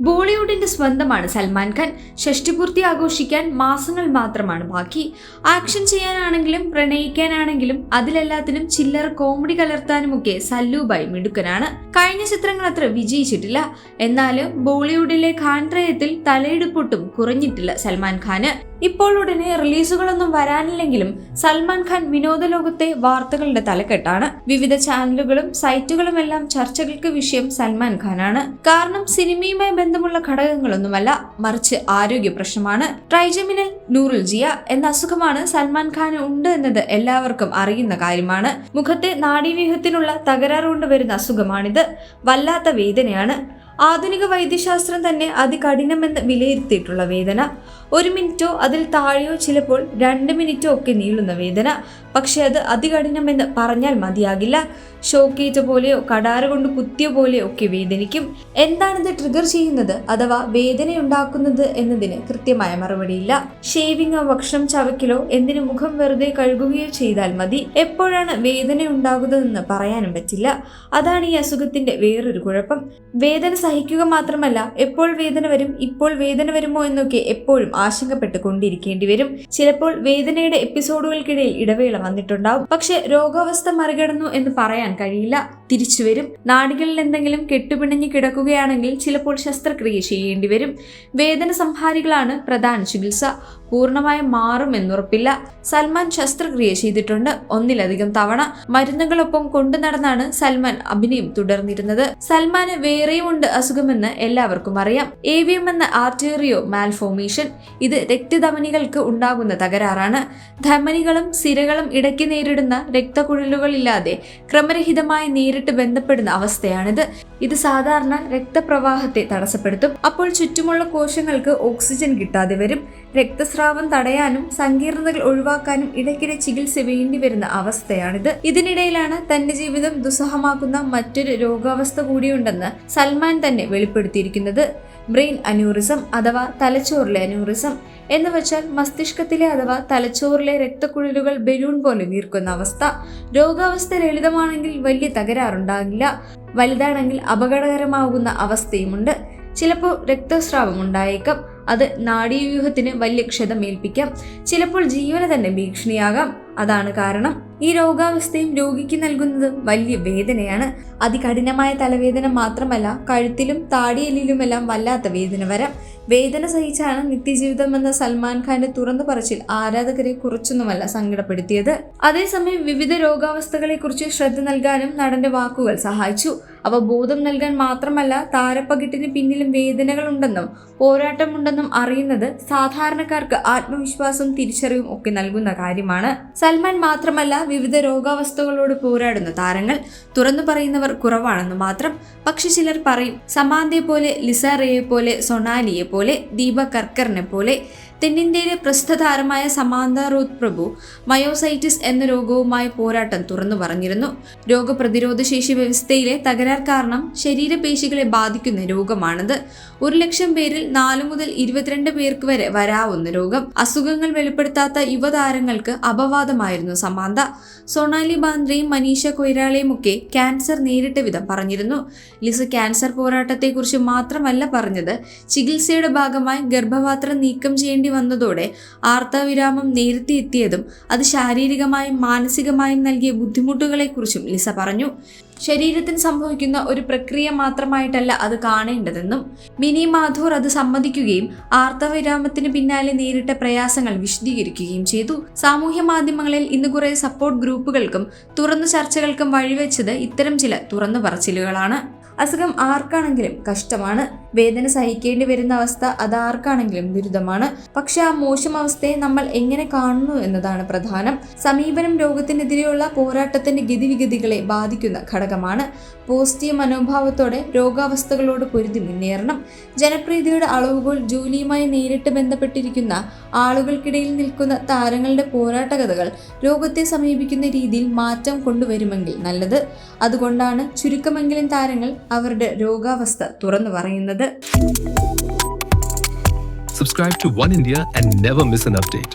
ബോളിവുഡിന്റെ സ്വന്തമാണ് സൽമാൻ ഖാൻ. ഷഷ്ടിപൂർത്തി ആഘോഷിക്കാൻ മാസങ്ങൾ മാത്രമാണ് ബാക്കി. ആക്ഷൻ ചെയ്യാനാണെങ്കിലും പ്രണയിക്കാനാണെങ്കിലും അതിലെല്ലാത്തിനും ചില്ലറ കോമഡി കലർത്താനുമൊക്കെ സല്ലൂബായി മിടുക്കനാണ്. കഴിഞ്ഞ ചിത്രങ്ങൾ അത്ര വിജയിച്ചിട്ടില്ല. എന്നാലും ബോളിവുഡിലെ ഖാൻ ത്രയത്തിൽ തലയെടുപ്പൊട്ടും കുറഞ്ഞിട്ടില്ല സൽമാൻ ഖാന്. ഇപ്പോൾ ഉടനെ റിലീസുകളൊന്നും വരാനില്ലെങ്കിലും സൽമാൻ ഖാൻ വിനോദ ലോകത്തെ വാർത്തകളുടെ തലക്കെട്ടാണ്. വിവിധ ചാനലുകളും സൈറ്റുകളുമെല്ലാം ചർച്ചകൾക്ക് വിഷയം സൽമാൻ ഖാനാണ്. കാരണം സിനിമയുമായി ബന്ധമുള്ള ഘടകങ്ങളൊന്നുമല്ല മറിച്ച് ആരോഗ്യ പ്രശ്നമാണ്. ട്രൈജമിനൽ നൂറുൽജിയ എന്ന അസുഖമാണ് സൽമാൻ ഖാന് ഉണ്ട് എന്നത് എല്ലാവർക്കും അറിയുന്ന കാര്യമാണ്. മുഖത്തെ നാഡീവ്യൂഹത്തിനുള്ള തകരാറുകൊണ്ട് വരുന്ന അസുഖമാണിത്. വല്ലാത്ത വേദനയാണ്. ആധുനിക വൈദ്യശാസ്ത്രം തന്നെ അതികഠിനമെന്ന് വിലയിരുത്തിയിട്ടുള്ള വേദന. ഒരു മിനിറ്റോ അതിൽ താഴെയോ ചിലപ്പോൾ രണ്ട് മിനിറ്റോ ഒക്കെ നീളുന്ന വേദന. പക്ഷെ അത് അതികഠിനമെന്ന് പറഞ്ഞാൽ മതിയാകില്ല. ഷോക്കേറ്റ പോലെയോ കടാര കൊണ്ട് കുത്തിയ പോലെയോ ഒക്കെ വേദനിക്കും. എന്താണിത് ട്രിഗർ ചെയ്യുന്നത് അഥവാ വേദനയുണ്ടാക്കുന്നത് എന്നതിന് കൃത്യമായ മറുപടിയില്ല. ഷേവിങ്ങോ ഭക്ഷണം ചവയ്ക്കലോ എന്തിനു മുഖം വെറുതെ കഴുകുകയോ ചെയ്താൽ മതി. എപ്പോഴാണ് വേദന ഉണ്ടാകുന്നതെന്ന് പറയാനും പറ്റില്ല. അതാണ് ഈ അസുഖത്തിന്റെ വേറൊരു കുഴപ്പം. വേദന സഹിക്കുക മാത്രമല്ല എപ്പോൾ വേദന വരും ഇപ്പോൾ വേദന വരുമോ എന്നൊക്കെ എപ്പോഴും ആശങ്കപ്പെട്ട് കൊണ്ടിരിക്കേണ്ടി വരും ചിലപ്പോൾ വേദനയുടെ എപ്പിസോഡുകൾക്കിടയിൽ ഇടവേള വന്നിട്ടുണ്ടാവും. പക്ഷെ രോഗാവസ്ഥ മറികടന്നു എന്ന് പറയാൻ കഴിയില്ല. തിരിച്ചു വരും. നാടുകളിൽ എന്തെങ്കിലും കെട്ടുപിണഞ്ഞു കിടക്കുകയാണെങ്കിൽ ചിലപ്പോൾ ശസ്ത്രക്രിയ ചെയ്യേണ്ടി വരും. വേദന സംഹാരികളാണ് പ്രധാന ചികിത്സ. പൂർണമായും മാറും എന്നുറപ്പില്ല. സൽമാൻ ശസ്ത്രക്രിയ ചെയ്തിട്ടുണ്ട്. ഒന്നിലധികം തവണ മരുന്നുകളൊപ്പം കൊണ്ടു നടന്നാണ് സൽമാൻ അഭിനയം തുടർന്നിരുന്നത്. സൽമാന് വേറെയുമുണ്ട് അസുഖമെന്ന് എല്ലാവർക്കും അറിയാം. ഏവിയം എന്ന ആർട്ടേറിയോ മാൽഫോമേഷൻ. ഇത് രക്തധമനികൾക്ക് ഉണ്ടാകുന്ന തകരാറാണ്. ധമനികളും സിരകളും ഇടയ്ക്ക് നേരിടുന്ന രക്തക്കുഴലുകളില്ലാതെ ക്രമരഹിതമായി നേരിട്ട് ബന്ധപ്പെടുന്ന അവസ്ഥയാണിത്. ഇത് സാധാരണ രക്തപ്രവാഹത്തെ തടസ്സപ്പെടുത്തും. അപ്പോൾ ചുറ്റുമുള്ള കോശങ്ങൾക്ക് ഓക്സിജൻ കിട്ടാതെ വരും. രക്തസ്രാവം തടയാനും സങ്കീർണതകൾ ഒഴിവാക്കാനും ഇടയ്ക്കിടെ ചികിത്സ വേണ്ടി വരുന്ന അവസ്ഥയാണിത്. ഇതിനിടയിലാണ് തന്റെ ജീവിതം ദുസ്സഹമാക്കുന്ന മറ്റൊരു രോഗാവസ്ഥ കൂടിയുണ്ടെന്ന് സൽമാൻ തന്നെ വെളിപ്പെടുത്തിയിരിക്കുന്നത്. ബ്രെയിൻ അന്യൂറിസം അഥവാ തലച്ചോറിലെ അന്യൂറിസം എന്ന് വെച്ചാൽ മസ്തിഷ്കത്തിലെ അഥവാ തലച്ചോറിലെ രക്തക്കുഴലുകൾ ബലൂൺ പോലെ നീർക്കുന്ന അവസ്ഥ. രോഗാവസ്ഥ ലളിതമാണെങ്കിൽ വലിയ തകരാറുണ്ടാകില്ല. വലുതാണെങ്കിൽ അപകടകരമാകുന്ന അവസ്ഥയുമുണ്ട്. ചിലപ്പോൾ രക്തസ്രാവം ഉണ്ടായേക്കാം അത് നാഡീവ്യൂഹത്തിന് വലിയ ക്ഷതമേൽപ്പിക്കാം ചിലപ്പോൾ ജീവന് തന്നെ ഭീഷണിയാകാം. അതാണ് കാരണം. ഈ രോഗാവസ്ഥയും രോഗിക്ക് നൽകുന്നത് വലിയ വേദനയാണ്. അതികഠിനമായ തലവേദന മാത്രമല്ല കഴുത്തിലും താടിയെല്ലിലുമെല്ലാം വല്ലാത്ത വേദന വരാം. വേദന സഹിച്ചാണ് നിത്യജീവിതം എന്ന സൽമാൻ ഖാന്റെ തുറന്നു പറച്ചിൽ ആരാധകരെ കുറച്ചൊന്നുമല്ല സങ്കടപ്പെടുത്തിയത്. അതേസമയം വിവിധ രോഗാവസ്ഥകളെക്കുറിച്ച് ശ്രദ്ധ നൽകാനും നടന്റെ വാക്കുകൾ സഹായിച്ചു. അവ ബോധം നൽകാൻ മാത്രമല്ല താരപ്പകിട്ടിന് പിന്നിലും വേദനകളുണ്ടെന്നും പോരാട്ടമുണ്ടെന്നും അറിയുന്നത് സാധാരണക്കാർക്ക് ആത്മവിശ്വാസം തിരിച്ചറിവും ഒക്കെ നൽകുന്ന കാര്യമാണ്. സൽമാൻ മാത്രമല്ല വിവിധ രോഗാവസ്ഥകളോട് പോരാടുന്ന താരങ്ങൾ തുറന്നു പറയുന്നവർ കുറവാണെന്ന് മാത്രം പക്ഷെ ചിലർ പറയും. സമാന്തയെ പോലെ ലിസാറയെ പോലെ സൊണാലിയെ പോലെ ദീപ കർക്കറിനെ പോലെ തെന്നിന്ത്യയിലെ പ്രസിദ്ധ താരമായ സമാന്ത റൂത്ത് പ്രഭു മയോസൈറ്റിസ് എന്ന രോഗവുമായി പോരാട്ടം തുറന്നു പറഞ്ഞിരുന്നു. രോഗപ്രതിരോധ ശേഷി വ്യവസ്ഥയിലെ തകരാർ കാരണം ശരീരപേശികളെ ബാധിക്കുന്ന രോഗമാണിത്. ഒരു ലക്ഷം പേരിൽ നാലു മുതൽ ഇരുപത്തിരണ്ട് പേർക്ക് വരെ വരാവുന്ന രോഗം. അസുഖങ്ങൾ വെളിപ്പെടുത്താത്ത യുവതാരങ്ങൾക്ക് അപവാദമായിരുന്നു സമാന്ത. സൊണാലി ബാന്ദ്രയും മനീഷ കൊയ്രാളയും ഒക്കെ ക്യാൻസർ നേരിട്ട വിധം പറഞ്ഞിരുന്നു. ലിസ ക്യാൻസർ പോരാട്ടത്തെക്കുറിച്ച് മാത്രമല്ല പറഞ്ഞത്. ചികിത്സയുടെ ഭാഗമായി ഗർഭപാത്രം നീക്കം ചെയ്യേണ്ടി വന്നതോടെ ആർത്തവിരാമം നേരത്തെ എത്തിയതും അത് ശാരീരികമായും മാനസികമായും നൽകിയ ബുദ്ധിമുട്ടുകളെക്കുറിച്ചും ലിസ പറഞ്ഞു. ശരീരത്തിന് സംഭവിക്കുന്ന ഒരു പ്രക്രിയ മാത്രമായിട്ടല്ല അത് കാണേണ്ടതെന്നും മിനി മാധൂർ അത് സമ്മതിക്കുകയും ആർത്തവിരാമത്തിന് പിന്നാലെ നേരിട്ട പ്രയാസങ്ങൾ വിശദീകരിക്കുകയും ചെയ്തു. സാമൂഹ്യ മാധ്യമങ്ങളിൽ ഇന്ന് കുറെ സപ്പോർട്ട് ഗ്രൂപ്പുകൾക്കും തുറന്നു ചർച്ചകൾക്കും വഴിവെച്ചത് ഇത്തരം ചില തുറന്നു പറച്ചിലുകളാണ്. അസുഖം ആർക്കാണെങ്കിലും കഷ്ടമാണ്. വേദന സഹിക്കേണ്ടി വരുന്ന അവസ്ഥ അതാർക്കാണെങ്കിലും ദുരിതമാണ്. പക്ഷെ ആ മോശം അവസ്ഥയെ നമ്മൾ എങ്ങനെ കാണുന്നു എന്നതാണ് പ്രധാനം. സമീപനം രോഗത്തിനെതിരെയുള്ള പോരാട്ടത്തിന്റെ ഗതിവിഗതികളെ ബാധിക്കുന്ന ഘടകമാണ്. പോസിറ്റീവ് മനോഭാവത്തോടെ രോഗാവസ്ഥകളോട് പൊരുതി മുന്നേറണം. ജനപ്രീതിയുടെ അളവുകൾ ജോലിയുമായി നേരിട്ട് ബന്ധപ്പെട്ടിരിക്കുന്ന ആളുകൾക്കിടയിൽ നിൽക്കുന്ന താരങ്ങളുടെ പോരാട്ട കഥകൾ രോഗത്തെ സമീപിക്കുന്ന രീതിയിൽ മാറ്റം കൊണ്ടുവരുമെങ്കിൽ നല്ലത്. അതുകൊണ്ടാണ് ചുരുക്കമെങ്കിലും താരങ്ങൾ അവരുടെ രോഗാവസ്ഥ തുറന്നു പറയുന്നത് Subscribe to One India and never miss an update.